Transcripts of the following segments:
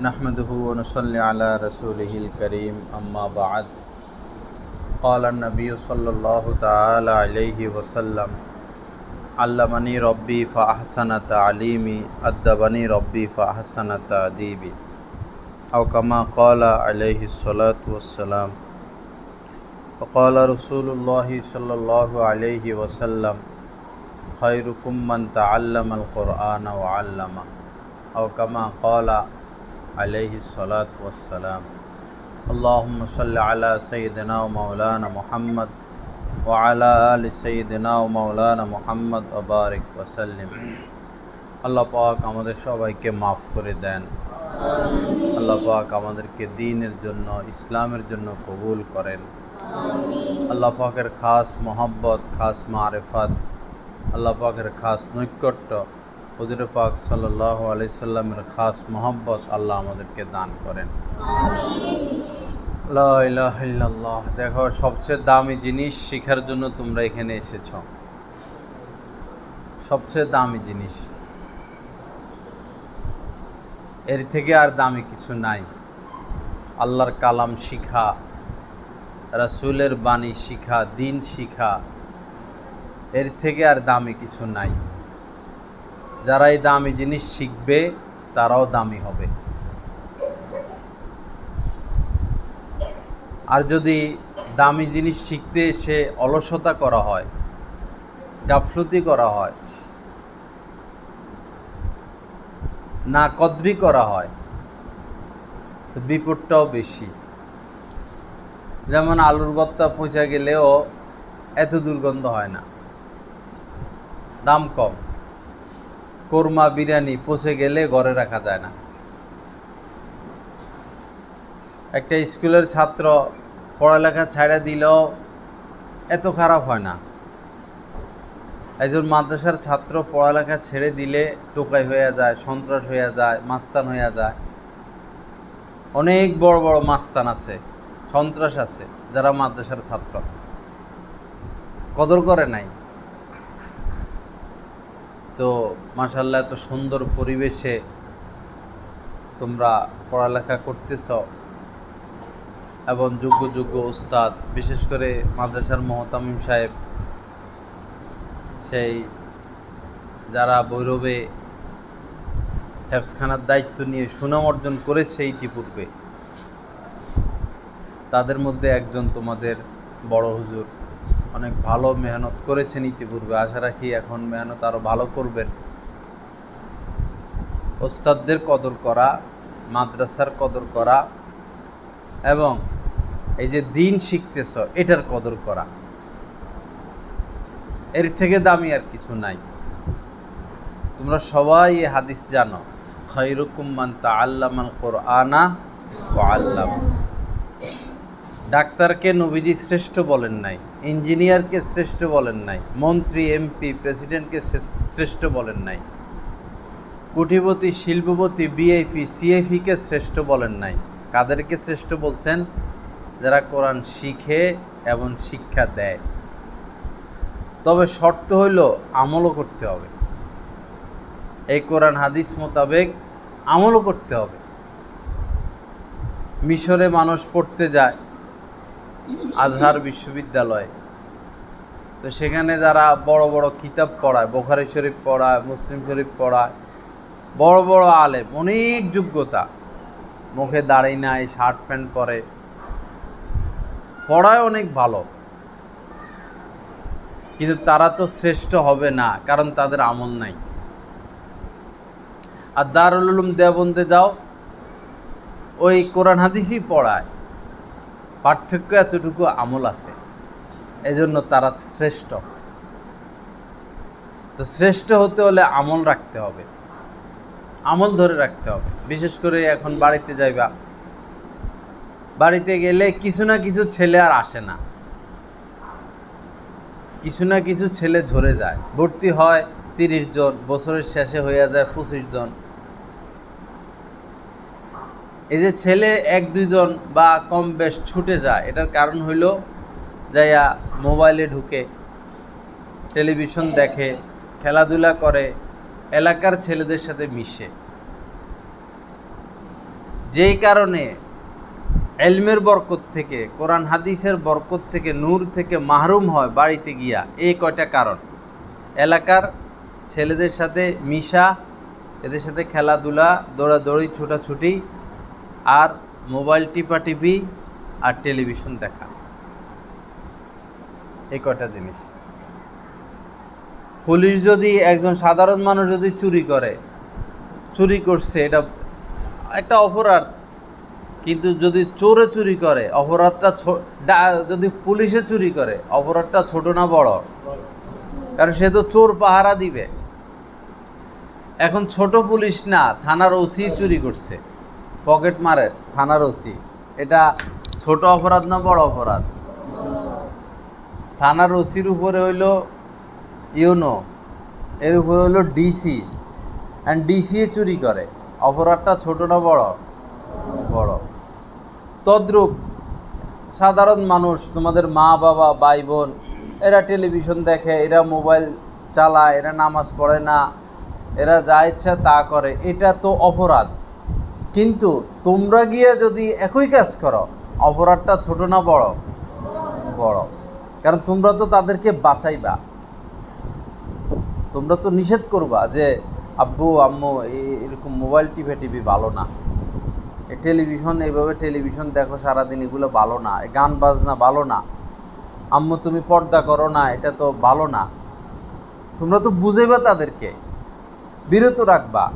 نحمده ونصلي على رسوله الكريم أما بعد. قال النبي صلى الله تعالى عليه وسلم علمني ربي فأحسن تعليمي أدبني ربي فأحسن تأديبي. أو كما قال عليه الصلاة والسلام وقال رسول الله صلى الله عليه وسلم خيركم من تعلم القرآن وعلمه. أو كما قال عليه الصلاة والسلام اللهم صل على سيدنا ومولانا محمد وعلى آل سيدنا ومولانا محمد وبارك وسلم আল্লাহ পাক আমাদের সবাইকে মাফ করে দেন আল্লাহ পাক আমাদেরকে দিনের জন্য ইসলামের জন্য কবুল করেন আল্লাহ পাকের খাস মোহাব্বত খাস মারেফাত আল্লাহ পাকের খাস নৈকট্য হজুর পাক সাল্লাহ আলাইসাল্লামের খাস মোহাব্বত আল্লাহ আমাদেরকে দান করেন। দেখো, সবচেয়ে দামি জিনিস শেখার জন্য তোমরা এখানে এসেছ। সবচেয়ে দামি জিনিস। এর থেকে আর দামি কিছু নাই। আল্লাহর কালাম শিখা, রাসুলের বাণী শিখা, দিন শিখা, এর থেকে আর দামি কিছু নাই। যারা এই দামি জিনিস শিখবে, তারাও দামি হবে। আর যদি দামি জিনিস শিখতে এসে অলসতা করা হয়, গাফলতি করা হয়, না কদ্রি করা হয়, তো বিপদটাও বেশি। যেমন আলুর বত্তা পৌঁছা গেলেও এত দুর্গন্ধ হয় না। দাম কম। কোরমা বিরিয়ানি পচে গেলে ঘরে রাখা যায় না। একটা স্কুলের ছাত্র পড়ালেখা ছাড়া দিলেও এত খারাপ হয় না। একজন মাদ্রাসার ছাত্র পড়ালেখা ছেড়ে দিলে টোকাই হয়ে যায়, সন্ত্রাস হয়ে যায়, মাস্তান হয়ে যায়। অনেক বড় বড় মাস্তান আছে, সন্ত্রাস আছে, যারা মাদ্রাসার ছাত্র। কদর করে নাই। তো মাসাল্লাহ এত সুন্দর পরিবেশে তোমরা পড়ালেখা করতেছ এবং যোগ্য যোগ্য উস্তাদ বিশেষ করে মাদ্রাসার মহতামিম সাহেব, সেই যারা বৈরবে হেফসখানার দায়িত্ব নিয়ে সুনাম অর্জন করেছে ইতিপূর্বে, তাদের মধ্যে একজন তোমাদের বড় হুজুর। অনেক ভালো মেহনত করেছেন ইতিপূর্বে। আশা রাখি এখন মেহনত আরও ভালো করবেন। ওস্তাদদের কদর করা, মাদ্রাসার কদর করা এবং এই যে দিন শিখতেছ, এটার কদর করা। এর থেকে দামি আর কিছু নাই। তোমরা সবাই এই হাদিস জানো খৈরুকুম্মান তা আল্লামান কোরআনা ও আল্লাম ডাক্তারকে নবীজি শ্রেষ্ঠ বলেন নাই, ইঞ্জিনিয়ারকে শ্রেষ্ঠ বলেন নাই, মন্ত্রী, এমপি, প্রেসিডেন্টকে শ্রেষ্ঠ বলেন নাই, কুটিপতি, শিল্পপতি বিআইপি সিআইপিকে শ্রেষ্ঠ বলেন নাই। কাদেরকে শ্রেষ্ঠ বলছেন? যারা কোরআন শিখে এবং শিক্ষা দেয়। তবে শর্ত হইল, আমলও করতে হবে। এই কোরআন হাদিস মোতাবেক আমলও করতে হবে। মিশরে মানুষ পড়তে যায় আজহার বিশ্ববিদ্যালয়। তো সেখানে যারা বড় বড় কিতাব পড়ায়, বোখারি শরীফ পড়ায়, মুসলিম শরীফ পড়ায়, বড় বড় আলেম, অনেক যোগ্যতা। মুখে দাড়ি নাই, শার্ট প্যান্ট পরে। পড়ায় অনেক ভালো। কিন্তু তারা তো শ্রেষ্ঠ হবে না, কারণ তাদের আমল নাই। আর দারুল উলুম দেওবন্দে যাও, ওই কোরআন হাদিসই পড়ায়। পার্থক্য এতটুকু আমল আছে। এজন্য তারা শ্রেষ্ঠ। তো শ্রেষ্ঠ হতে হলে আমল রাখতে হবে। আমল ধরে রাখতে হবে। বিশেষ করে এখন বাড়িতে যাইবা। বাড়িতে গেলে কিছু না কিছু ছেলে আর আসে না। কিছু না কিছু ছেলে ঝরে যায়। ভর্তি হয় তিরিশ জন, বছরের শেষে হয়ে যায় পঁচিশ জন। এই যে ছেলে এক দুইজন বা কম বেশ ছুটে যায়, এটার কারণ হইল যাইয়া মোবাইলে ঢুকে, টেলিভিশন দেখে, খেলাধুলা করে, এলাকার ছেলেদের সাথে মিশে। যেই কারণে এলমের বরকত থেকে, কোরআন হাদিসের বরকত থেকে নূর থেকে মাহরুম হয় বাড়িতে গিয়া এই কয়টা কারণ। এলাকার ছেলেদের সাথে মিশা, এদের সাথে খেলাধুলা, দৌড়াদৌড়ি, ছোটাছুটি আর মোবাইল টিপা টিভি আর টেলিভিশন দেখা। এই কয়টা জিনিস? পুলিশ যদি একজন সাধারণ মানুষ যদি চুরি করে, চুরি করছে, এটা একটা অপরাধ। কিন্তু যদি চোরে চুরি করে, অপরাধটা যদি পুলিশে চুরি করে, অপরাধটা ছোট না বড়? কারণ সে তো চোর পাহারা দিবে। এখন ছোট পুলিশ না, থানার ওসি চুরি করছে। পকেট মারে, থানার ওসি। এটা ছোট অপরাধ না বড় অপরাধ? থানার ওসির উপরে হইল ইউনো, এর উপরে হইল ডিসি। অ্যান্ড ডিসি চুরি করে। অপরাধটা ছোট না বড়? বড়। তদ্রূপ, সাধারণ মানুষ, তোমাদের মা, বাবা, ভাই, বোন, এরা টেলিভিশন দেখে, এরা মোবাইল চালায়, এরা নামাজ পড়ে না, এরা যা ইচ্ছা তা করে। এটা তো অপরাধ। কিন্তু তোমরা গিয়ে যদি একই কাজ করো, অপরাধটা ছোট না বড়? বড়। কারণ তোমরা তো তাদেরকে বাঁচাইবা। তোমরা তো নিষেধ করবা যে, আব্বু, আম্মু এরকম মোবাইল টিভি টিভি ভালো না। টেলিভিশন, এইভাবে টেলিভিশন দেখো সারাদিন, এগুলো ভালো না। গান বাজনা ভালো না। আম্মু, তুমি পর্দা করো না, এটা তো ভালো না। তোমরা তো বুঝেবা তাদেরকে। বিরত রাখবা।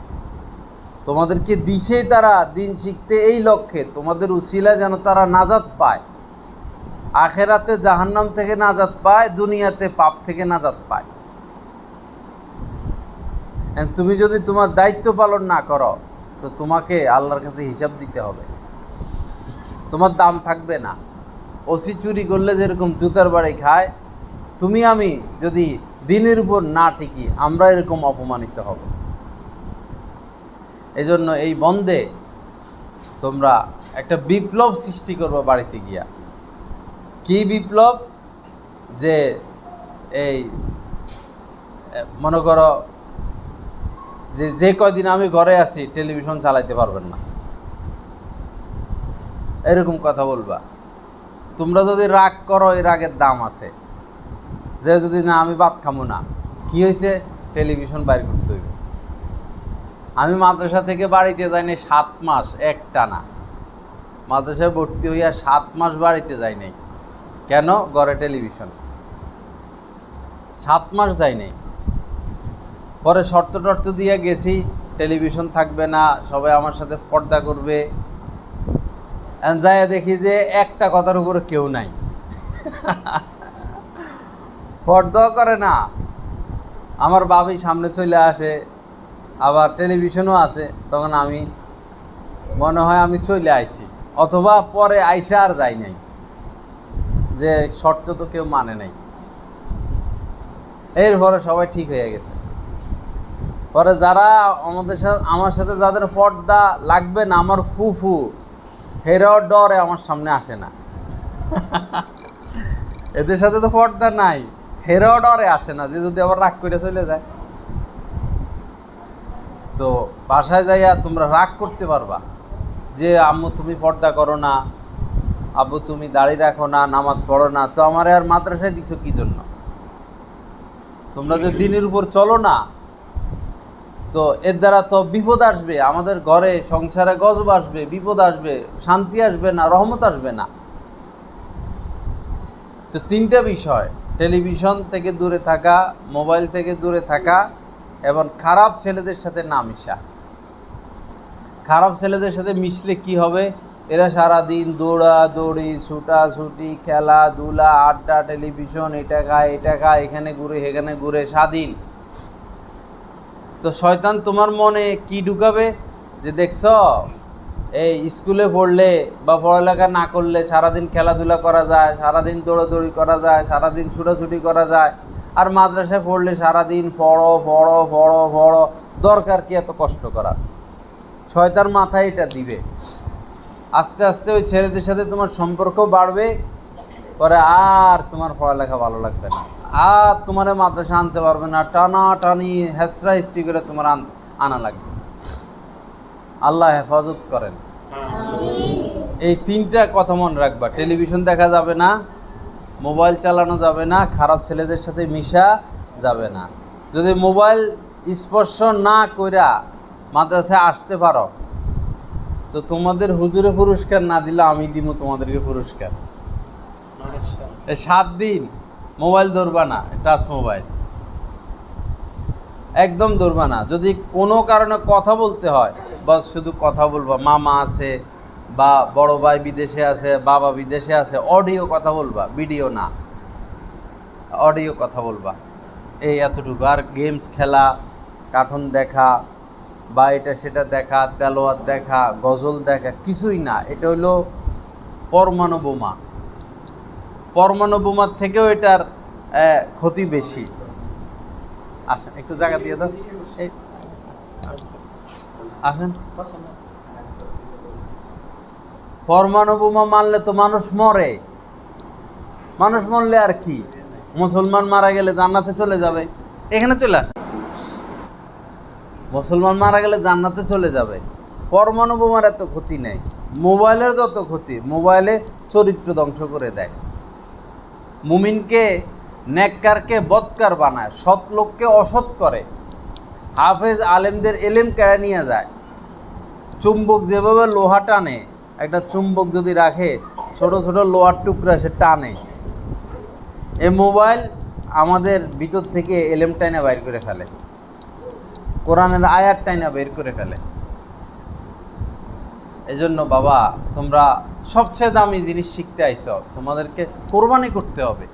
তোমাদেরকে দিশেই তারা দিন শিখতে এই লক্ষ্যে, তোমাদের উসিলা যেন তারা নাজাত পায়। আখেরাতে জাহান্নাম থেকে নাজাত পায়, দুনিয়াতে পাপ থেকে নাজাত পায়। তুমি যদি তোমার দায়িত্ব পালন না করো, তো তোমাকে আল্লাহর কাছে হিসাব দিতে হবে। তোমার দাম থাকবে না। ওসি চুরি করলে যেরকম জুতার বাড়ি খায়, তুমি আমি যদি দিনের উপর না টিকি, আমরা এরকম অপমানিত হব। এই জন্য এই বন্ধে তোমরা একটা বিপ্লব সৃষ্টি করবে বাড়িতে গিয়া। কি বিপ্লব? যে এই মনে করো যে যে কয়দিন আমি ঘরে আছি, টেলিভিশন চালাইতে পারবেন না। এরকম কথা বলবা। তোমরা যদি রাগ করো এই রাগের দাম আছে। যে যদি না, আমি ভাত খামো না। কি হয়েছে টেলিভিশন বাইর করতে হইবে। আমি মাদ্রাসা থেকে বাড়িতে যাইনি সাত মাস একটা না মাদ্রাসায় ভর্তি হইয়া সাত মাস বাড়িতে যাই নাই। কেন? ঘরে টেলিভিশন সাত মাস যাই নাই। পরে শর্ত টর্ত দিয়ে গেছি টেলিভিশন থাকবে না, সবাই আমার সাথে পর্দা করবে। যাই দেখি যে একটা কথার উপরে কেউ নাই। পর্দাও করে না। আমার বাবি সামনে চলে আসে আবার টেলিভিশনও আছে, তখন আমি মনে হয় আমি চলে আইছি। অথবা পরে আইসা আর যাই নাই। যে শর্ত তো কেউ মানে নাই। এরপরে সবাই ঠিক হয়ে গেছে। পরে যারা আমাদের সাথে, আমার সাথে যাদের পর্দা লাগবে না, আমার ফুফু, হেরাও ডরে আমার সামনে আসে না। এদের সাথে তো পর্দা নাই। হেরাও ডরে আসে না, যে যদি আবার রাগ করে চলে যায়। তো বাসায় যাইয়া তোমরা রাগ করতে পারবা যে, আম্মু, তুমি পর্দা করো না। আব্বু, তুমি দাড়ি রাখো না, নামাজ পড়ো না। তো আমার আর মাদ্রাসায় দিছো কি জন্য? তোমরা যে দিনের উপর চলো না। তো এর দ্বারা তো বিপদ আসবে। আমাদের ঘরে সংসারে গজব আসবে, বিপদ আসবে, শান্তি আসবে না, রহমত আসবে না। তো তিনটা বিষয়। টেলিভিশন থেকে দূরে থাকা, মোবাইল থেকে দূরে থাকা এবং খারাপ ছেলেদের সাথে না মিশা। খারাপ ছেলেদের সাথে মিশলে কি হবে? এরা সারাদিন দৌড়া দৌড়ি ছুটাছুটি, খেলাধুলা, আড্ডা, টেলিভিশন, এটা খায় এটা খায়, এখানে ঘুরে এখানে ঘুরে, স্বাধীন। তো শয়তান তোমার মনে কি ঢুকাবে? যে দেখছ, এই স্কুলে পড়লে বা পড়ালেখা না করলে সারাদিন খেলাধুলা করা যায়, সারাদিন দৌড়াদৌড়ি করা যায়, সারাদিন ছুটাছুটি করা যায় আর মাদ্রাসায় পড়লে সারাদিন পড়ো পড়ো পড়ো পড়ো। দরকার কি এত কষ্ট করা শয়তান মাথায় এটা দিবে। আস্তে আস্তে ওই ছেলেদের সাথে তোমার সম্পর্ক বাড়বে পরে আর তোমার পড়ালেখা ভালো লাগবে না। আর তোমার মাদ্রাসা আনতে পারবে না টানা টানি হেসরা হিস্ট্রি করে তোমার আনা লাগবে। আল্লাহ হেফাজত করেন। এই তিনটা কথা মনে রাখবা। টেলিভিশন দেখা যাবে না মোবাইল চালানো যাবে না খারাপ ছেলেদের সাথে মিশা যাবে না। যদি মোবাইল স্পর্শ না কইরা মাদ্রাসায় আসতে পারো তো তোমাদের হুজুরে পুরস্কার না দিলে আমি দিব তোমাদেরকে পুরস্কার। সাত দিন মোবাইল ধরবা না টাচ মোবাইল। একদম ধরবা না। যদি কোনো কারণে কথা বলতে হয় বা শুধু কথা বলবা মামা আছে বা বড় ভাই বিদেশে আছে, বাবা বিদেশে আছে, অডিও কথা বলবা, ভিডিও না। অডিও কথা বলবা। এই এতটুকু। আর গেমস খেলা, কার্টুন দেখা, বা এটা সেটা দেখা, তেলোয়ার দেখা, গজল দেখা, কিছুই না। এটা হইল পরমাণু বোমা। পরমাণু বোমার থেকেও এটার ক্ষতি বেশি। আসেন একটু জায়গা দিয়ে দাও। আসেন। পরমাণু বোমা মারলে তো মানুষ মরে। মানুষ মরলে আর কি? মুসলমান মারা গেলে জান্নাতে চলে যাবে। এখানে চলে আসে। মুসলমান মারা গেলে জান্নাতে চলে যাবে। পরমাণু বোমার এত ক্ষতি নেই। মোবাইলের যত ক্ষতি, মোবাইলে চরিত্র ধ্বংস করে দেয়। মুমিনকে, নেককারকে বৎকার বানায়, সৎ লোককে অসৎ করে। হাফেজ আলেমদের এলেম কেড়ে নিয়ে যায়। চুম্বক যেভাবে লোহা টানে একটা চুম্বক যদি রাখে, ছোট ছোট লোয়ার টুকরা সে টানে। এই মোবাইল আমাদের ভিতর থেকে এলেম টাইনা বাইর করে ফেলে। কোরআনের আয়ার টাইনা বের করে ফেলে। এজন্য বাবা, তোমরা সবচেয়ে দামি জিনিস শিখতে আইছ, তোমাদেরকে কোরবানি করতে হবে।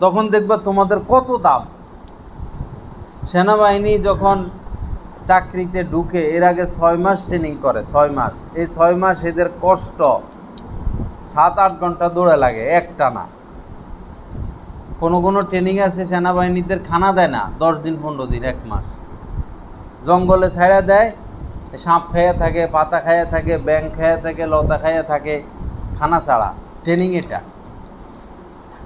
তখন দেখবা তোমাদের কত দাম। সেনাবাহিনী যখন চাকরিতে ঢুকে এর আগে ছয় মাস ট্রেনিং করে, ছয় মাস। এই ছয় মাস এদের কষ্ট সাত আট ঘণ্টা দৌড়ে লাগে একটা না কোনো কোনো ট্রেনিং আছে, সেনাবাহিনীদের খানা দেয় না, দশ দিন, পনেরো দিন, এক মাস। জঙ্গলে ছাড়া দেয়, সাপ খাইয়া থাকে, পাতা খাইয়া থাকে ব্যাং খাইয়া থাকে, লতা খাইয়া থাকে, খানা ছাড়া। ট্রেনিং এটা।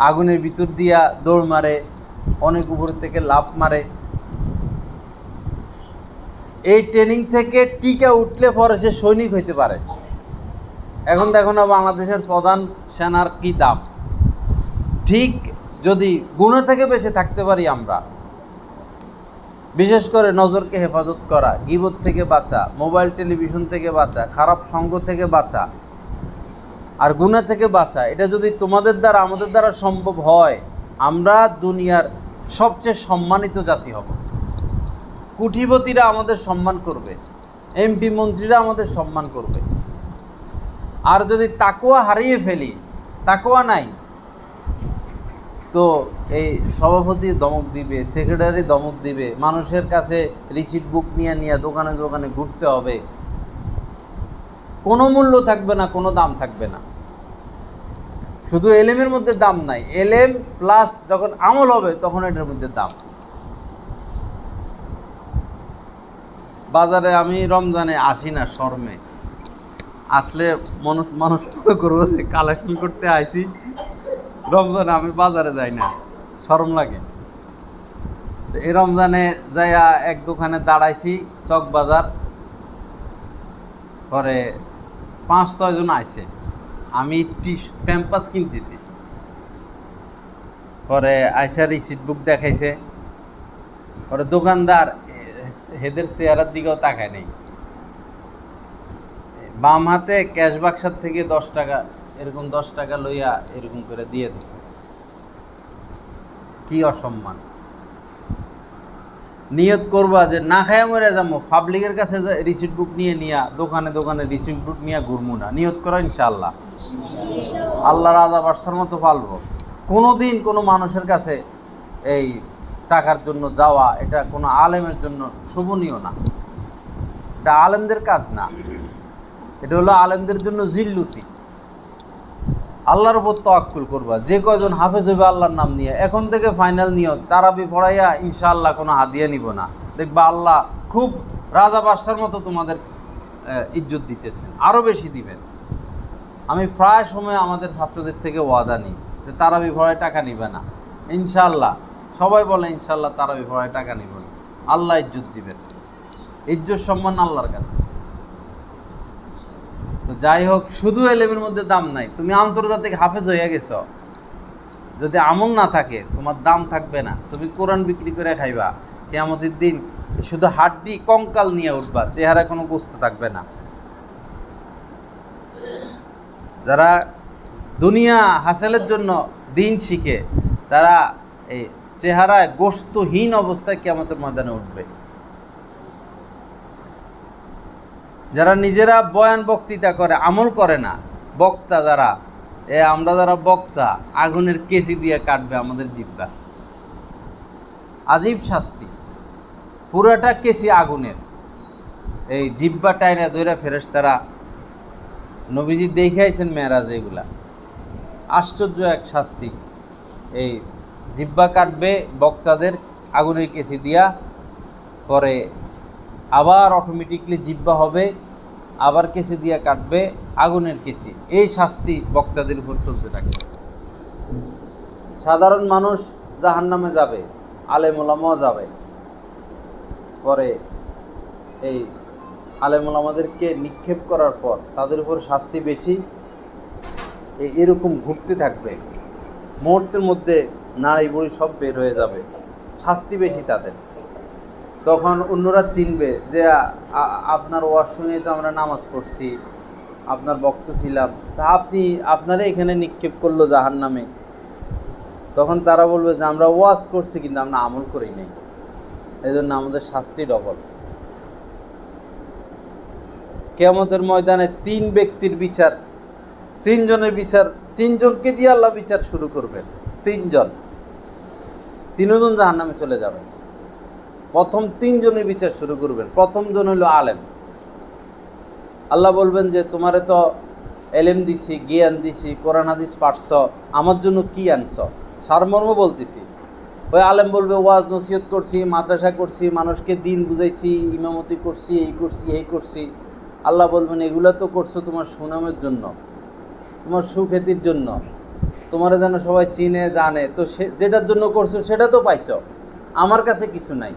আগুনের ভিতর দিয়া দৌড় মারে, অনেক উপর থেকে লাভ মারে। এই ট্রেনিং থেকে টিকা উঠলে পরে সে সৈনিক হইতে পারে। এখন দেখো না বাংলাদেশের প্রধান সেনার কি দাম। ঠিক যদি গুণে থেকে বেঁচে থাকতে পারি আমরা, বিশেষ করে নজরকে হেফাজত করা, গিবত থেকে বাঁচা, মোবাইল টেলিভিশন থেকে বাঁচা, খারাপ সঙ্গ থেকে বাঁচা, আর গুণা থেকে বাঁচা, এটা যদি তোমাদের দ্বারা, আমাদের দ্বারা সম্ভব হয়, আমরা দুনিয়ার সবচেয়ে সম্মানিত জাতি হব। কুঠিপতিরা আমাদের সম্মান করবে, এমপি মন্ত্রীরা আমাদের সম্মান করবে। আর যদি তাকুয়া হারিয়ে ফেলি, তাকুয়া নাই, তো এই সভাপতি দমক দিবে, সেক্রেটারি দমক দিবে, মানুষের কাছে রিসিট বুক নিয়ে নিয়ে দোকানে দোকানে ঘুরতে হবে, কোনো মূল্য থাকবে না, কোনো দাম থাকবে না। শুধু এলেমের মধ্যে দাম নাই, এলেম প্লাস যখন আমল হবে, তখন এটার মধ্যে দাম। বাজারে আমি রমজানে আসি না, শর্মে। আসলে মানুষ মানুষ মনে করব যে কালেকশন করতে আইছি। রমজানে আমি বাজারে যাই না, শরম লাগে। এই রমজানে যাইয়া এক দোকানে দাঁড়াইছি, চক বাজার। পরে পাঁচ, ছয় জন আইছে। আমি টি প্যাম্পাস কিনতেছি। পরে আইসা রিসিট বুক দেখাইছে। পরে দোকানদার হেদের চেয়ারের দিকেও তাকায় নেই। বাম হাতে ক্যাশ বাক্সার থেকে দশ টাকা, এরকম দশ টাকা লইয়া এরকম করে দিয়ে দিচ্ছে কি অসম্মান। নিয়ত করবা যে না খাইয়া মরে যাব পাবলিকের কাছে রিসিট বুক নিয়ে নিয়া, দোকানে দোকানে রিসিট বুক নিয়ে ঘুরবো না। নিয়ত করো ইনশাল্লাহ আল্লাহ রাজা বাসার মতো পালবো। কোনোদিন কোনো মানুষের কাছে এই টাকার জন্য যাওয়া, এটা কোনো আলেমের জন্য শোভনীয় না। এটা আলেমদের কাজ না। এটা হলো আলেমদের জন্য জিল্লুতি। আল্লাহর উপর তোয়াক্কুল করবা। যে কয়জন হাফেজ হইবে আল্লাহর নাম নিয়ে। এখন থেকে ফাইনাল নিয়ত, তারাবি পড়াইয়া ইনশাআল্লাহ কোনো হাদিয়া নিব না। দেখবা আল্লাহ খুব রাজা বাদশার মতো তোমাদের ইজ্জত দিতেছেন। আরও বেশি দিবেন। আমি প্রায় সময় আমাদের ছাত্রদের থেকে ওয়াদা নিই যে তারাবি ভরায় টাকা নিবে না। ইনশাআল্লাহ। সবাই বলে, ইনশাআল্লাহ তারাবি ভরায় টাকা নিব আল্লাহ ইজ্জত দিবেন। ইজ্জত সম্মান আল্লাহর কাছে। তো যাই হোক, শুধু এলেমের মধ্যে দাম নাই। তুমি আন্তর্জাতিক হাফেজ হয়ে গেছ। যদি আমল না থাকে, তোমার দাম থাকবে না। তুমি কোরআন বিক্রি করে খাইবা। কেয়ামতের দিন শুধু হাড্ডি, কঙ্কাল নিয়ে উঠবা। চেহারা কোনো গোস্ত থাকবে না। যারা দুনিয়া হাসেলের জন্য দিন শিখে, তারা এই চেহারায় গোস্তহীন অবস্থায় কেয়ামতের ময়দানে উঠবে। যারা নিজেরা বয়ান বক্তৃতা করে, আমল করে না, বক্তা যারা, এ আমরা যারা বক্তা, আগুনের কেসি দিয়ে কাটবে আমাদের জিব্বা। আজীব শাস্তি। পুরাটা কেচি আগুনের। এই জিব্বা টাইনা দইরা ফেরেস তারা নবীজি দেখাইছেন মেয়েরাজ এগুলা। আশ্চর্য এক শাস্তি এই জিব্বা কাটবে, বক্তাদের আগুনের কেসি দিয়া পরে আবার অটোমেটিকলি জিব্বা হবে, আবার কেসি দিয়া কাটবে, আগুনের কেসি এই শাস্তি বক্তাদের উপর চলতে থাকে। সাধারণ মানুষ জাহান নামে যাবে আলেমুলামাও যাবে। পরে এই আলেমুলামাদেরকে নিক্ষেপ করার পর তাদের উপর শাস্তি বেশি। এরকম ঘুরতে থাকবে। মুহূর্তের মধ্যে নাড়ি বুড়ি সব বের হয়ে যাবে। শাস্তি বেশি তাদের। তখন অন্যরা চিনবে যে আপনার ওয়াজ শুনে তো আমরা নামাজ পড়ছি, আপনার বক্ত ছিলাম। তা আপনি, আপনারা এখানে নিক্ষেপ করল জাহান নামে তখন তারা বলবে যে, আমরা ওয়াজ করছি, কিন্তু আমরা আমল করি নাই। এই জন্য আমাদের শাস্তি ডবল। কেয়ামতের ময়দানে তিন ব্যক্তির বিচার, তিনজনের বিচার, তিনজনকে দিয়ে আল্লাহ বিচার শুরু করবেন। তিনজন। তিনজন জাহান নামে চলে যাবেন। প্রথম তিনজনের বিচার শুরু করবেন। প্রথম জন হলো আলেম। আল্লাহ বলবেন যে, তোমারে তো এলেম দিছি, জ্ঞান দিছি, কোরআন, হাদিস পারছ আমার জন্য কি আনছ? সারমর্ম বলতেছি। ওই আলেম বলবে, ওয়াজ নসিহত করছি, মাদ্রাসা করছি, মানুষকে দিন বুঝাইছি, ইমামতি করছি, এই করছি এই করছি। আল্লাহ বলবেন, এগুলা তো করছ তোমার সুনামের জন্য, তোমার সুখ্যাতির জন্য। তোমার যেন সবাই চিনে, জানে। তো সে, যেটার জন্য করছ সেটা তো পাইছো। আমার কাছে কিছু নাই।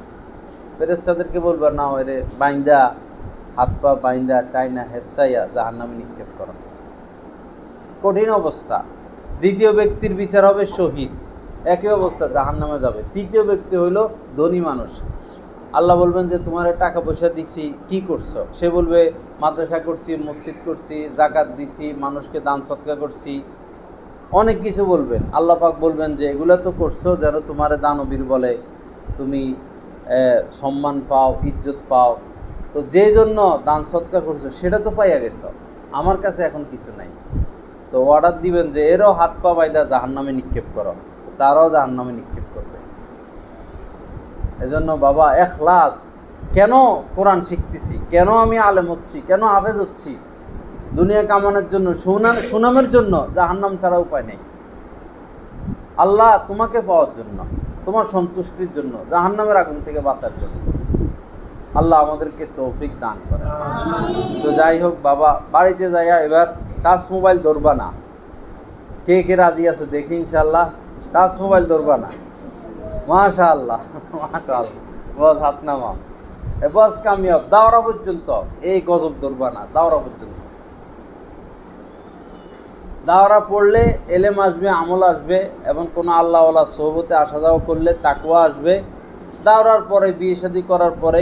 ফেরেস্তাদেরকে বলবা না এরে বাইন্দা, হাত পা বাইন্দা, টাইনা হেসরাইয়া জাহান নামে নিক্ষেপ করো। কঠিন অবস্থা। দ্বিতীয় ব্যক্তির বিচার হবে শহীদ। একই অবস্থা জাহান নামে যাবে। তৃতীয় ব্যক্তি হইল ধনী মানুষ। আল্লাহ বলবেন যে, তোমার টাকা পয়সা দিছি, কি করছ? সে বলবে, মাদ্রাসা করছি, মসজিদ করছি, জাকাত দিছি, মানুষকে দান সৎকার করছি অনেক কিছু বলবেন। আল্লাহ পাক বলবেন যে, এগুলো তো করছ যেন তোমারে দানবীর বলে। তুমি সম্মান পাও, ইজ্জত পাও। তো যে জন্য দান সৎকার করছ, সেটা তো পাইয়া গেছ। আমার কাছে এখন কিছু নাই। তো অর্ডার দিবেন যে, এরও হাত পা বাইদা জাহান নামে নিক্ষেপ করো। তারাও জাহান নামে নিক্ষেপ করবে। এজন্য বাবা, এখলাস। কেন কোরআন শিখতেছি? কেন আমি আলেম হচ্ছি? কেন হাফেজ হচ্ছি? দুনিয়া কামানোর জন্য, সুনাম সুনামের জন্য জাহান্নাম ছাড়া উপায় নেই। আল্লাহ তোমাকে পাওয়ার জন্য, তোমার সন্তুষ্টির জন্য, জাহান্নামের আগুন থেকে বাঁচার জন্য আল্লাহ আমাদেরকে তৌফিক দান করে তো যাই হোক বাবা, বাড়িতে যাইয়া এবার টাচ মোবাইল ধরবা না। কে কে রাজি আছো দেখি ইনশাল্লাহ টাচ মোবাইল ধরবা না। মাশা আল্লাহ মাশা আল্লাহ বস হাত নামা বস কামিয়াব, দাওরা পর্যন্ত। এই গজব ধরবা না, দাওরা পর্যন্ত। দাওরা পড়লে এলেম আসবে, আমল আসবে এবং কোনো আল্লাহওয়ালা সোহবতে আসা যাওয়া করলে তাকুয়া আসবে। দাওরার পরে, বিয়ে শাদি করার পরে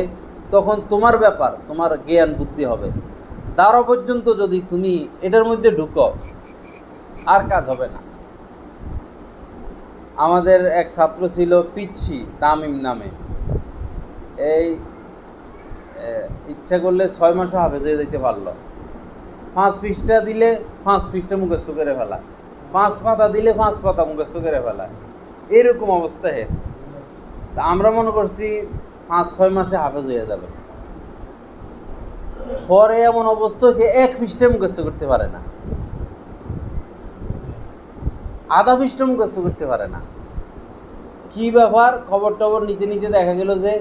তখন তোমার ব্যাপার, তোমার জ্ঞান, বুদ্ধি হবে। দাওরা পর্যন্ত যদি তুমি এটার মধ্যে ঢুকো, আর কাজ হবে না। আমাদের এক ছাত্র ছিল পিচ্ছি, তামিম নামে। এই ইচ্ছা করলে ছয় মাসও হাফেজ যেতে পারল। পাঁচ পৃষ্ঠা দিলে পাঁচ পৃষ্ঠা মুখস্থ করে ফেলা। পাঁচ পাতা দিলে পাঁচ পাতা মুখস্থ করে ফেলা। এরকম অবস্থা হের তা আমরা মনে করছি পাঁচ, ছয় মাসে হাফেজ হয়ে যাবে। পরে এমন অবস্থা হয়েছে, এক পৃষ্ঠা মুখস্থ করতে পারে না। আধা পৃষ্ঠা মুখস্থ করতে পারে না। কি ব্যাপার? খবর টবর নিতে নিতে দেখা গেল যে,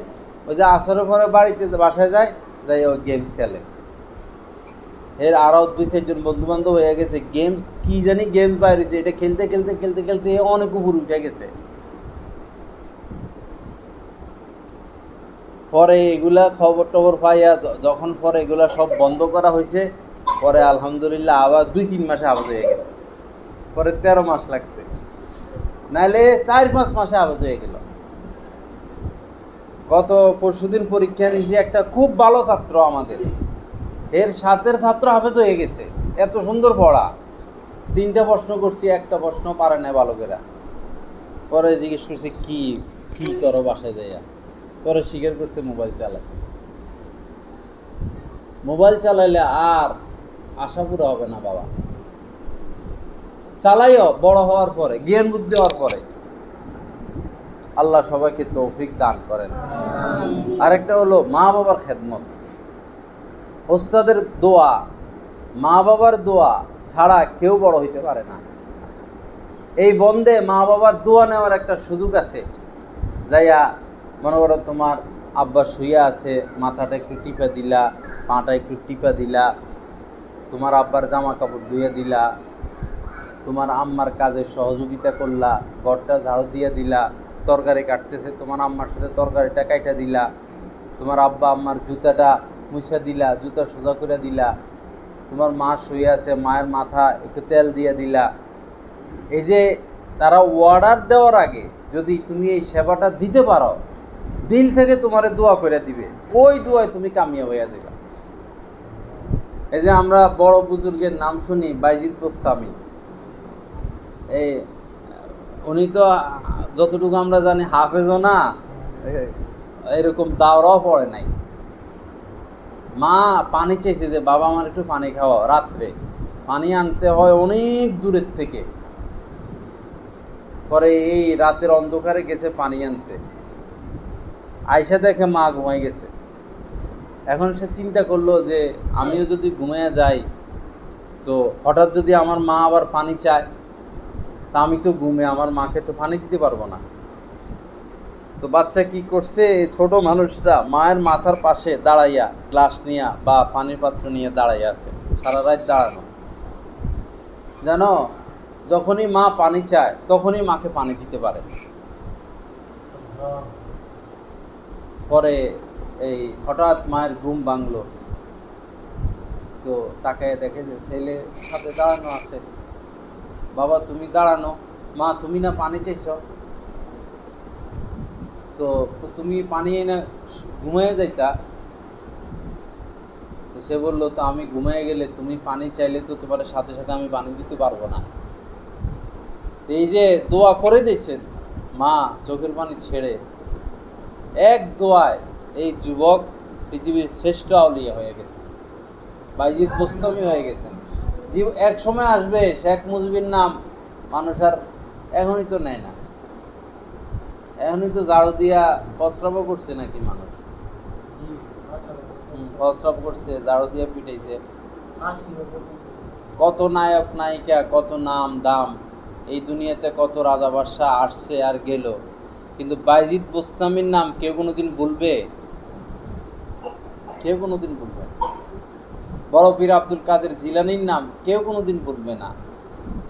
ওই যে আসরের পরে বাড়িতে বাসায় যায়, যাই ও গেমস খেলে। এর আরও দুই চারজন বন্ধু বান্ধব হয়ে গেছে। গেম কি জানি গেমস বাইরে হয়েছে এটা খেলতে খেলতে খেলতে খেলতে অনেক উপর উঠে গেছে। পরে এগুলা খবর টবর পাইয়া যখন পরে এগুলা সব বন্ধ করা হয়েছে পরে আলহামদুলিল্লাহ আবার দুই, তিন মাসে আবাজ হয়ে গেছে। পরে তেরো মাস লাগছে। নাহলে চার, পাঁচ মাসে আবাজ হয়ে গেল। গত পরশুদিন পরীক্ষা নিয়েছি, একটা খুব ভালো ছাত্র আমাদের। এর সাথের ছাত্র হাফেজ হয়ে গেছে। এত সুন্দর পড়া। তিনটা প্রশ্ন করছি একটা প্রশ্ন পারে না বালকেরা। পরে জিজ্ঞেস করছে কি কি করো বাসায় যাইয়া? পরে স্বীকার করছে মোবাইল চালায় মোবাইল চালাইলে আর আশা পুরো হবে না বাবা। চালাইও বড় হওয়ার পরে জ্ঞান বুদ্ধি হওয়ার পরে। আল্লাহ সবাইকে তৌফিক দান করেন। আরেকটা হলো মা বাবার খেদমত। ওস্তাদের দোয়া মা বাবার দোয়া ছাড়া কেউ বড় হইতে পারে না। এই বন্ধে মা বাবার দোয়া নেওয়ার একটা সুযোগ আছে। যাইয়া মনে করো তোমার আব্বা শুয়ে আছে, মাথাটা একটু টিপা দিলা, পাটা একটু টিপা দিলা, তোমার আব্বার জামা কাপড় ধুয়ে দিলা, তোমার আম্মার কাজে সহযোগিতা করলা, ঘরটা ঝাড়ু দিয়ে দিলা, তরকারি কাটতেছে, তোমার আম্মার সাথে তরকারিটা কাইটা দিলা, তোমার আব্বা আম্মার জুতাটা মুছা দিলা, জুতা সোজা করে দিলা, তোমার মা শুয়ে আছে, মায়ের মাথা একটু তেল দিয়ে দিলা। এই যে তারা অর্ডার দেওয়ার আগে যদি তুমি এই সেবাটা দিতে পারো, দিল থেকে তোমারে দোয়া করে দিবে। ওই দোয়ায় তুমি কামিয়া হইয়া দেবে এই যে আমরা বড় বুজুর্গের নাম শুনি, বাইজিদ গোস্তামি এই, উনি তো যতটুকু আমরা জানি হাফেজও না, এরকম দাওরাও পড়ে নাই। মা পানি চাইছে যে, বাবা, আমার একটু পানি খাওয়া রাত্রে। পানি আনতে হয় অনেক দূরের থেকে। পরে এই রাতের অন্ধকারে গেছে পানি আনতে। আইসা দেখে মা ঘুমাই গেছে। এখন সে চিন্তা করল যে, আমিও যদি ঘুমিয়ে যাই, তো হঠাৎ যদি আমার মা আবার পানি চায়, তা আমি তো ঘুমে, আমার মাকে তো পানি দিতে পারব না। তো বাচ্চা কি করছে? এই ছোট মানুষটা মায়ের মাথার পাশে দাঁড়াইয়া গ্লাস নিয়া বা পানির পাত্র নিয়ে দাঁড়াইয়া আছে। সারা রাত দাঁড়ানো। জানো, যখনই মা পানি চায়, তখনই মাকে পানি দিতে পারে। পরে এই হঠাৎ মায়ের ঘুম ভাঙলো। তো তাকে দেখে যে ছেলে সাথে দাঁড়ানো আছে। বাবা, তুমি দাঁড়ানো। মা, তুমি না পানি চাইছ? তো তুমি পানি না ঘুমিয়ে যাইতা। তো সে বলল, তো আমি ঘুমিয়ে গেলে তুমি পানি চাইলে তো তোমার সাথে সাথে আমি পানি দিতে পারব না। এই যে দোয়া করে দিয়েছেন মা চোখের পানি ছেড়ে, এক দোয়ায় এই যুবক পৃথিবীর শ্রেষ্ঠ আউলিয়া হয়ে গেছে। বাইজিৎ বোস্তমি হয়ে গেছেন। জীব এক সময় আসবে, শেখ মুজিবের নাম মানুষ আর এখনই তো নেয় না। এখনই তো ঝাড়ু দিয়া প্রস্রাবও করছে নাকি মানুষ? প্রস্রাব করছে, ঝাড়ু দিয়া পিটাইছে। কত নায়ক, নায়িকা, কত নাম, দাম, এই দুনিয়াতে কত রাজা বাদশাহ আসছে আর গেল। কিন্তু বাইজিৎ বোস্তামির নাম কেউ কোনোদিন ভুলবে? কেউ কোনোদিন ভুলবে না। বড় পীর আব্দুল কাদের জিলানির নাম কেউ কোনোদিন বলবে না।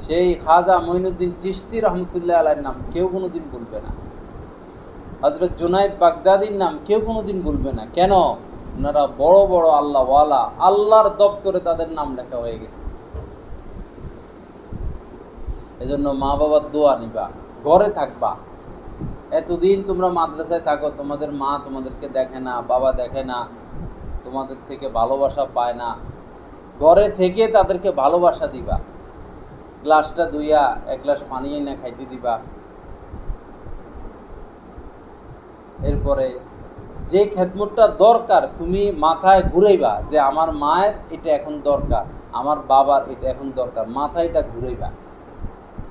সেই খাজা মঈনুদ্দিন চিশতি রহমতুল্লাহ আলাইয়ের নাম কেউ কোনোদিন ভুলবে না। হজরত জুনাইদ বাগদাদির নাম কেউ কোনোদিন ভুলবে না। কেন? ওনারা বড় বড় আল্লাহওয়ালা। আল্লাহর দপ্তরে তাদের নাম লেখা হয়ে গেছে। এজন্য মা বাবার দোয়া নিবা। ঘরে থাকবা। এতদিন তোমরা মাদ্রাসায় থাকো, তোমাদের মা তোমাদেরকে দেখে না, বাবা দেখে না, তোমাদের থেকে ভালোবাসা পায় না। ঘরে থেকে তাদেরকে ভালোবাসা দিবা। গ্লাসটা ধুইয়া এক গ্লাস পানি এনে খাইতে দিবা। এরপরে, যে খেদমতটা দরকার তুমি মাথায় ঘুরাইবা যে আমার মায়ের এটা এখন দরকার, আমার বাবার এটা এখন দরকার, মাথায় এটা ঘুরাইবা।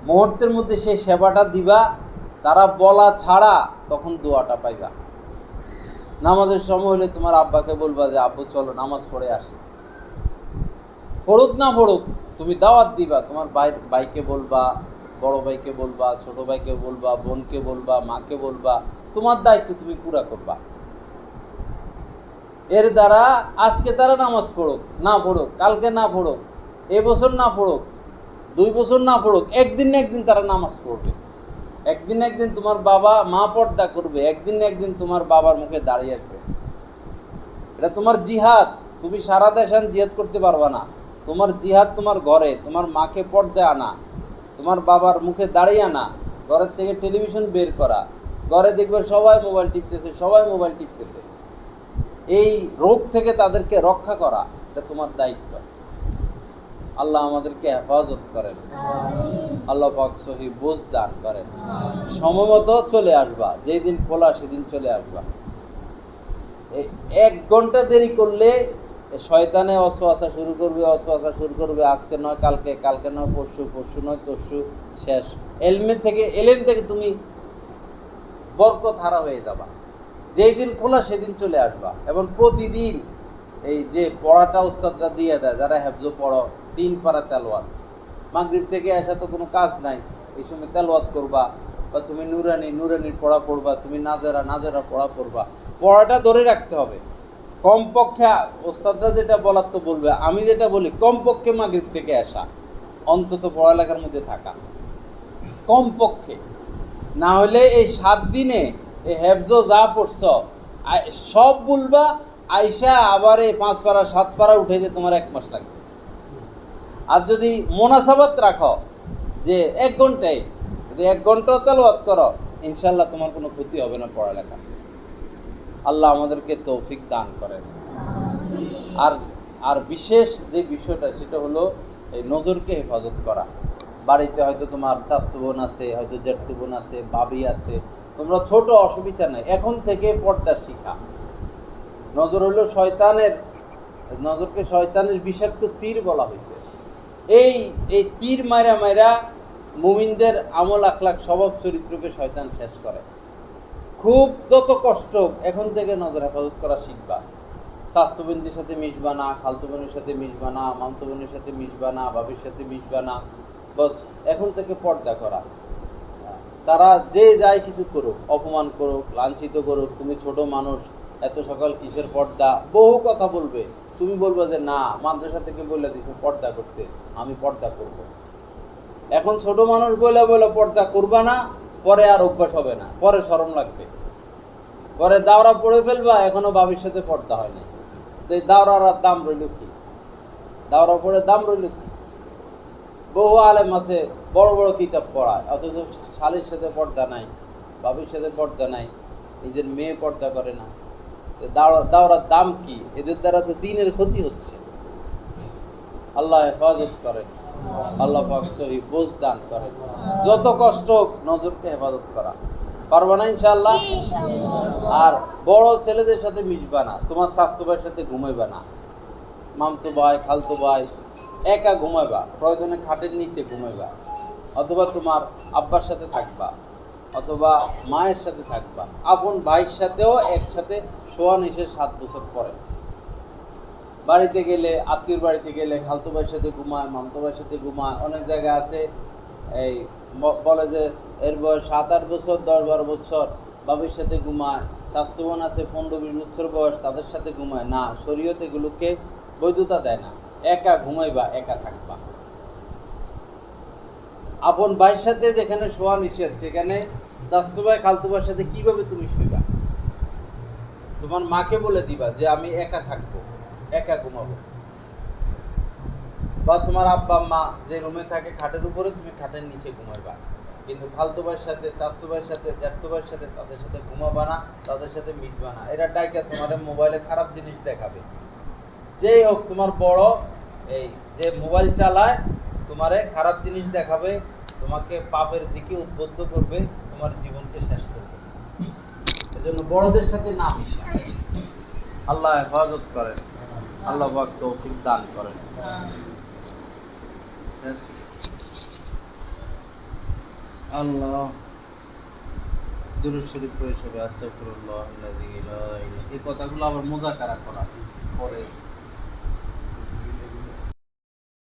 মুহূর্তের মধ্যে সেই সেবাটা দিবা, তারা বলা ছাড়া তখন দোয়াটা পাইবা। নামাজের সময় হলে তোমার আব্বাকে বলবা যে, আব্বু, চলো নামাজ পড়ে আসি। পড়ুক না পড়ুক, তুমি দাওয়াত দিবা, তোমার ভাই, ভাইকে বলবা, বড় ভাইকে বলবা, ছোট ভাইকে বলবা, বোনকে বলবা, মাকে বলবা তোমার দায়িত্ব তুমি পুরা করবা। এর দ্বারা আজকে তারা নামাজ পড়ুক, না পড়ুক, কালকে না পড়ুক এবছর না পড়ুক, দুই বছর না পড়ুক, একদিন একদিন তারা নামাজ পড়বে। একদিন একদিন তোমার বাবা মা পর্দা করবে, একদিন একদিন তোমার বাবার মুখে দাঁড়িয়ে আসবে। এটা তোমার জিহাদ, তুমি সারা দেশান জিহাদ করতে পারবা না। তোমার জিহাদ তোমার ঘরে, তোমার মাকে পর্দায় আনা, তোমার বাবার মুখে দাঁড়িয়ে আনা, ঘরের থেকে টেলিভিশন বের করা। ঘরে দেখবে সবাই মোবাইল টিপতেছে সবাই মোবাইল টিপতেছে। এই রোগ থেকে তাদেরকে রক্ষা করা এটা তোমার দায়িত্ব। আল্লাহ আমাদেরকে হেফাজত করেন। আল্লাহ পাক সহি বোঝ দান করেন। সময়মতো চলে আসবা যেই দিন খোলা সেদিন চলে আসবা। এক ঘণ্টা দেরি করলে শয়তানে অসোয়াশা শুরু করবে অসোয়াশা শুরু করবে আজকে নয় কালকে কালকে নয় পরশু পরশু নয় তরশু শেষ। এলমে থেকে এলেম থেকে তুমি বরকত হারা হয়ে যাবা। যেই দিন খোলা, সেদিন চলে আসবা। এবং প্রতিদিন এই যে পড়াটা উস্তাদরা দিয়ে দেয়, যারা হেফজ পড়ো, তিন পারা তেলোয়াত মাগরিব থেকে আসা তো কোনো কাজ নাই। এই সময় তেলোয়াত করবা বা তুমি নুরানি, নুরানির পড়া পড়বা, তুমি নাজেরা নাজেরা পড়া পড়বা। পড়াটা ধরে রাখতে হবে। কমপক্ষে ওস্তাদরা যেটা বলার তো বলবে, আমি যেটা বলি, কমপক্ষে মাগরিব থেকে আসা। অন্তত পড়ালেখার মধ্যে থাকা। কমপক্ষে। না হলে এই সাত দিনে হেফজ যা পড়ছ সব বলবা, আইসা আবার এই পাঁচ পাড়া, সাত পাড়া উঠে যে তোমার এক মাস লাগবে। আর যদি মোনাসাবাত রাখো, যে এক ঘন্টায়, যদি এক ঘণ্টা তেলওয়াত করো ইনশাল্লাহ তোমার কোনো ক্ষতি হবে না পড়ালেখা। আল্লাহ আমাদেরকে তৌফিক দান করেন। আর আর বিশেষ যে বিষয়টা, সেটা হলো এই নজরকে হেফাজত করা। বাড়িতে হয়তো তোমার চাস্তু বোন আছে, হয়তো জ্যাঠু বোন আছে বাবি আছে, তোমরা ছোট অসুবিধা নাই। এখন থেকে পর্দা শিখা। নজর হলো শয়তানের, নজরকে শয়তানের বিষাক্ত তীর বলা হয়েছে। এই এই তীর মাইরা মাইরা মুমিনদের আমল আখলাক স্বভাব, চরিত্রকে শয়তান শেষ করে। খুব যত কষ্ট এখন থেকে নজর হেফাজত করা শিখবা। স্বাস্থ্য বোনদের সাথে মিশবা না, খালতু বোনের সাথে মিশবা না, মামতো বোনের সাথে মিশবা না বাবির সাথে মিশবা না বস, এখন থেকে পর্দা করা। তারা যে যায় কিছু করুক, অপমান করুক, লাঞ্ছিত করুক, তুমি ছোট মানুষ, এত সকাল কিসের পর্দা? বহু কথা বলবে। তুমি বলবে যে, না, মাদ্রাসা থেকে বলে দিছে পর্দা করতে, আমি পর্দা করব। এখন ছোট মানুষ বলে বলে পর্দা করবা না, পরে আর অভ্যাস হবে না, পরে শরম লাগবে। পরে দাওরা পড়ে ফেলবা, এখনও বাবির সাথে পর্দা হয়নি তো এই দাওরার আর দাম রইল কি? দাওরা পড়ে দাম রইল কি? বহু আলেম আছে বড় বড় কিতাব পড়ায় অথচ শালির সাথে পর্দা নাই বাবির সাথে পর্দা নাই নিজের মেয়ে পর্দা করে না। দাওরার দাম কি? এদের দ্বারা তো দিনের ক্ষতি হচ্ছে। আল্লাহ হেফাজত করেন। আল্লাহ সহি বোঝ দান করেন। যত কষ্ট হোক নজরকে হেফাজত করা। পারব না ইনশাআল্লাহ? আর বড় ছেলেদের সাথে মিশবা না। তোমার স্বাস্থ্য ভাইয়ের সাথে ঘুমাইবা না। মামতো ভাই খালতো ভাই একা ঘুমাইবা, প্রয়োজনে খাটের নিচে ঘুমাইবা, অথবা তোমার আব্বার সাথে থাকবা, অথবা মায়ের সাথে থাকবা, আপন ভাইয়ের সাথেও একসাথে শোয়ান এসে সাত বছর পরে। বাড়িতে গেলে, আত্মীয়র বাড়িতে গেলে খালতো ভাইয়ের সাথে ঘুমায়, মামতো ভাইয়ের সাথে ঘুমায়, অনেক জায়গায় আছে, এই বলে যে এর বয়স সাত আট বছর দশ বারো বছর, বাবির সাথে ঘুমায় স্বাস্থ্য বোন আছে পনেরো বিশ বছর বয়স, তাদের সাথে ঘুমায়। না, শরীয়ত এগুলোকে বৈধতা দেয় না। একা ঘুমাইবা, একা থাকবা। আপন ভাইয়ের সাথে যেখানে শোয়া নিষেধ, সেখানে চাস্তু ভাই, খালতু ভাইয়ের সাথে কীভাবে তুমি শুইবা? তোমার মাকে বলে দিবা যে, আমি একা থাকব, একা ঘুমাবো। বা তোমার আব্বা মা যে রুমে থাকে, খাটের উপরে তুমি খাটের নিচে ঘুমাইবা। কিন্তু ভাইয়ের সাথে, চাচু সাথে, জ্যাঠু সাথে তাদের সাথে ঘুমাবা না, তাদের সাথে মিশবা না। এরা ডাইকা তোমার মোবাইলে খারাপ জিনিস দেখাবে। যেই হোক তোমার বড়, এই যে মোবাইল চালায়, তোমারে খারাপ জিনিস দেখাবে, তোমাকে পাপের দিকে উদ্বুদ্ধ করবে, তোমার জীবনকে শেষ করবে এজন্য বড়দের সাথে না মিশা। আল্লাহ হেফাজত করেন। আল্লাহ পাক তৌফিক দান করেন। আল্লাহ দুরুদ শরীফ পড়ে সবাই আস্তাগফিরুল্লাহ আল্লাযী লা ইলাহা এই কথাগুলো আবার মোজাকারা করা। পরে